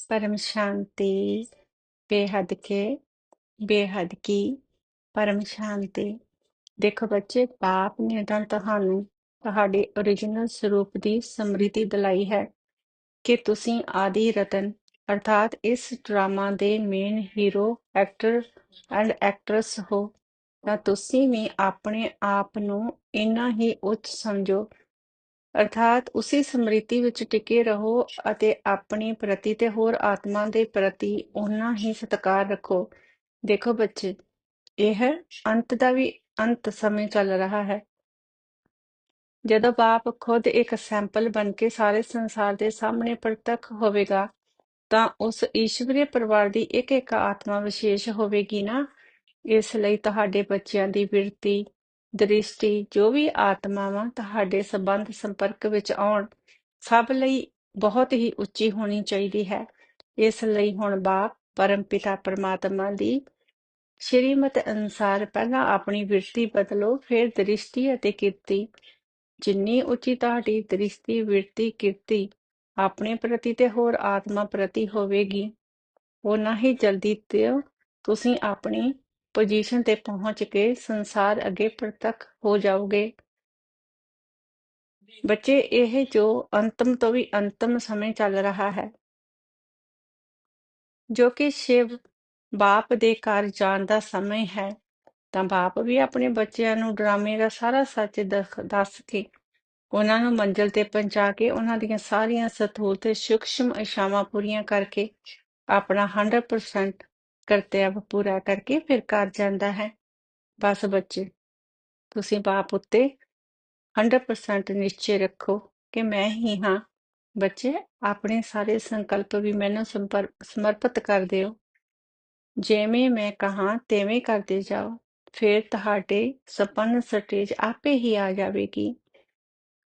परम शांति बेहद के ਬੇਹੱਦ ਕੀ ਪਰਮ ਸ਼ਾਂਤੀ ਦੇਖੋ ਬੱਚੇ ਬਾਪ ਨੇ ਤਾਂ ਤੁਹਾਨੂੰ ਤੁਹਾਡੇ origignal ਸਰੂਪ ਦੀ ਸਮ੍ਰਿਤੀ ਦਿਲਾਈ ਹੈ ਕਿ ਤੁਸੀਂ ਆਦਿ ਰਤਨ ਅਰਥਾਤ ਇਸ ਡਰਾਮਾ ਦੇ main hero actor and actors ਹੋ ਤਾਂ ਤੁਸੀਂ ਵੀ ਆਪਣੇ ਆਪ ਨੂੰ ਇੰਨਾ ਹੀ ਉੱਚ ਸਮਝੋ ਅਰਥਾਤ ਉਸੇ ਸਮ੍ਰਿਤੀ ਵਿੱਚ ਟਿਕੇ ਰਹੋ ਅਤੇ ਆਪਣੀ ਪ੍ਰਤੀ ਤੇ ਹੋਰ ਆਤਮਾ ਦੇ ਪ੍ਰਤੀ ਉਹਨਾਂ ਹੀ ਸਤਿਕਾਰ ਰੱਖੋ। ਦੇਖੋ ਬੱਚੇ, ਇਹ ਅੰਤ ਦਾ ਵੀ ਅੰਤ ਸਮੇਂ ਚੱਲ ਰਿਹਾ ਹੈ। ਜਦੋਂ ਬਾਪ ਖੁਦ ਇੱਕ ਸੈਂਪਲ ਬਣ ਕੇ ਸਾਰੇ ਸੰਸਾਰ ਦੇ ਸਾਹਮਣੇ ਪ੍ਰਤੱਖ ਹੋਵੇਗਾ, ਤਾਂ ਉਸ ਈਸ਼ਵਰੀ ਪਰਿਵਾਰ ਦੀ ਇੱਕ ਇੱਕ ਆਤਮਾ ਵਿਸ਼ੇਸ਼ ਹੋਵੇਗੀ ਨਾ? ਇਸ ਲਈ ਤੁਹਾਡੇ ਬੱਚਿਆਂ ਦੀ ਬਿਰਤੀ ਦ੍ਰਿਸ਼ਟੀ, ਜੋ ਵੀ ਆਤਮਾਵਾਂ ਤੁਹਾਡੇ ਸੰਬੰਧ, ਸੰਪਰਕ ਵਿੱਚ ਆਉਣ, ਸਭ ਲਈ ਬਹੁਤ ਹੀ ਉੱਚੀ ਹੋਣੀ ਚਾਹੀਦੀ ਹੈ। ਇਸ ਲਈ ਹੁਣ ਬਾਪ, ਪਰਮ ਪਿਤਾ ਪਰਮਾਤਮਾ ਦੀ ਸ਼੍ਰੀਮਤ ਅਨੁਸਾਰ ਪਹਿਲਾਂ ਆਪਣੀ ਵਿਰਤੀ ਬਦਲੋ, ਫਿਰ ਦ੍ਰਿਸ਼ਟੀ ਅਤੇ ਕੀਰਤੀ। ਜਿੰਨੀ ਉੱਚੀ ਤੁਹਾਡੀ ਦ੍ਰਿਸ਼ਟੀ ਵਿਰਤੀ ਕੀਰਤੀ ਆਪਣੇ ਪ੍ਰਤੀ ਤੇ ਹੋਰ ਆਤਮਾ ਪ੍ਰਤੀ ਹੋਵੇਗੀ ਉਨਾ ਹੀ ਜਲਦੀ ਤੇ ਤੁਸੀਂ ਆਪਣੀ ਪੁਜੀਸ਼ਨ ਤੇ ਪਹੁੰਚ ਕੇ ਸੰਸਾਰ ਅੱਗੇ ਪ੍ਰਤੱਖ ਹੋ ਜਾਓਗੇ। ਬੱਚੇ, ਇਹ ਜੋ ਅੰਤਮ ਤੋਂ ਵੀ ਅੰਤਮ ਸਮੇਂ ਚੱਲ ਰਿਹਾ ਹੈ, ਜੋ ਕਿ ਸ਼ਿਵ ਬਾਪ ਦੇ ਘਰ ਜਾਣ ਦਾ ਸਮੇਂ ਹੈ, ਤਾਂ ਬਾਪ ਵੀ ਆਪਣੇ ਬੱਚਿਆਂ ਨੂੰ ਡਰਾਮੇ ਦਾ ਸਾਰਾ ਸੱਚ ਦਖ- ਦੱਸ ਕੇ ਉਹਨਾਂ ਨੂੰ ਮੰਜ਼ਿਲ ਤੇ ਪਹੁੰਚਾ ਕੇ ਉਹਨਾਂ ਦੀਆਂ ਸਾਰੀਆਂ ਸਥੂਲ ਤੇ ਸੂਖਸ਼ਮ ਇਸ਼ਾਵਾਂ ਪੂਰੀਆਂ ਕਰਕੇ ਆਪਣਾ 100% ਕਰਤੱਵ ਪੂਰਾ ਕਰਕੇ ਫਿਰ ਘਰ ਜਾਂਦਾ ਹੈ। ਬਸ ਬੱਚੇ, ਤੁਸੀਂ ਬਾਪ ਉੱਤੇ 100% ਨਿਸ਼ਚੈ ਰੱਖੋ ਕਿ ਮੈਂ ਹੀ ਹਾਂ। ਬੱਚੇ, ਆਪਣੇ ਸਾਰੇ ਸੰਕਲਪ ਵੀ ਮੈਨੂੰ ਸੰਪਰ- ਸਮਰਪਿਤ ਕਰ ਦਿਓ। ਜਿਵੇਂ ਮੈਂ ਕਹਾਂ, ਤਿਵੇਂ ਕਰਦੇ ਜਾਓ। ਫਿਰ ਤੁਹਾਡੇ ਸਪਨ ਸਟੇਜ ਆਪੇ ਹੀ ਆ ਜਾਵੇਗੀ।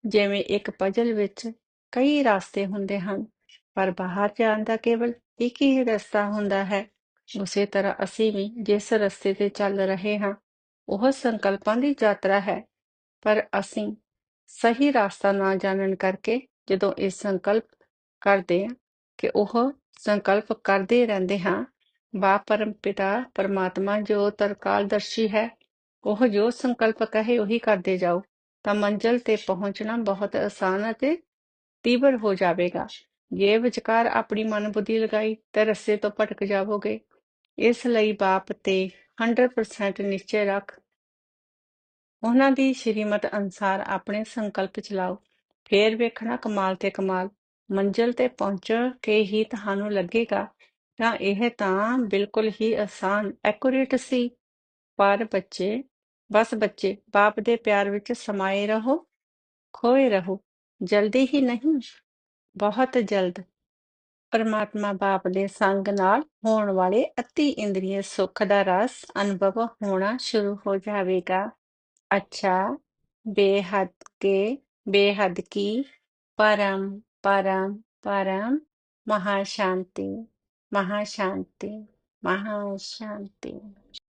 ਜਿਵੇਂ ਇੱਕ ਪਜ਼ਲ ਵਿੱਚ ਕਈ ਰਸਤੇ ਹੁੰਦੇ ਹਨ, ਪਰ ਬਾਹਰ ਜਾਣ ਦਾ ਕੇਵਲ ਇੱਕ ਹੀ ਰਸਤਾ ਹੁੰਦਾ ਹੈ। ਉਸੇ ਤਰ੍ਹਾਂ ਅਸੀਂ ਵੀ ਜਿਸ ਰਸਤੇ ਤੇ ਚੱਲ ਰਹੇ ਹਾਂ, ਉਹ ਸੰਕਲਪਾਂ ਦੀ ਯਾਤਰਾ ਹੈ। ਪਰ ਅਸੀਂ ਸਹੀ ਰਸਤਾ ਨਾ ਜਾਣਨ ਕਰਕੇ ਜਦੋਂ ਇਹ ਸੰਕਲਪ ਕਰਦੇ ਹਾਂ ਕਿ ਉਹ ਸੰਕਲਪ ਕਰਦੇ ਰਹਿੰਦੇ ਹਾਂ ਬਾ ਪਰਮ ਪਿਤਾ ਪਰਮਾਤਮਾ ਜੋ ਤਰਕਾਲਦਰਸ਼ੀ ਹੈ, ਉਹ ਜੋ ਸੰਕਲਪ ਕਹੇ ਉਹੀ ਕਰਦੇ ਜਾਓ, ਤਾਂ ਮੰਜ਼ਲ ਤੇ ਪਹੁੰਚਣਾ ਬਹੁਤ ਆਸਾਨ ਅਤੇ ਤੀਬਰ ਹੋ ਜਾਵੇਗਾ। ਜੇ ਵਿਚਕਾਰ ਆਪਣੀ ਮਨ ਬੁੱਧੀ ਲਗਾਈ ਤਾਂ ਰਸਤੇ ਤੋਂ ਭਟਕ ਜਾਵੋਗੇ ਇਸ ਲਈ ਬਾਪ ਤੇ 100% ਨਿਸ਼ਚੈ ਰੱਖ। ਉਹਨਾਂ ਦੀ ਸ਼੍ਰੀਮਤ ਅਨਸਾਰ ਆਪਣੇ ਸੰਕਲਪ ਚਲਾਓ। ਫੇਰ ਵੇਖਣਾ ਕਮਾਲ ਤੇ ਕਮਾਲ, ਮੰਜ਼ਿਲ ਤੇ ਪਹੁੰਚ ਕੇ ਹੀ ਤੁਹਾਨੂੰ ਲੱਗੇਗਾ। ਤਾਂ ਇਹ ਤਾਂ ਬਿਲਕੁਲ ਹੀ ਆਸਾਨ ਐਕੂਰੇਟ ਸੀ। ਪਰ ਬੱਚੇ, ਬਸ ਬੱਚੇ, ਬਾਪ ਦੇ ਪਿਆਰ ਵਿੱਚ ਸਮਾਏ ਰਹੋ, ਖੋਏ ਰਹੋ। ਜਲਦੀ ਹੀ ਨਹੀਂ, ਬਹੁਤ ਜਲਦ। ਪਰਮਾਤਮਾ ਬਾਪ ਦੇ ਸੰਗ ਨਾਲ ਹੋਣ ਵਾਲੇ ਅਤੀ ਇੰਦਰੀਏ ਸੁੱਖ ਦਾ ਰਸ ਅਨੁਭਵ ਹੋਣਾ ਸ਼ੁਰੂ ਹੋ ਜਾਵੇਗਾ। ਅੱਛਾ, ਬੇਹੱਦ ਕੇ ਬੇਹੱਦ ਕੀ, ਪਰਮ ਪਰਮ ਪਰਮ, ਮਹਾ ਸ਼ਾਂਤੀ ਮਹਾ ਸ਼ਾਂਤੀ ਮਹਾ ਸ਼ਾਂਤੀ।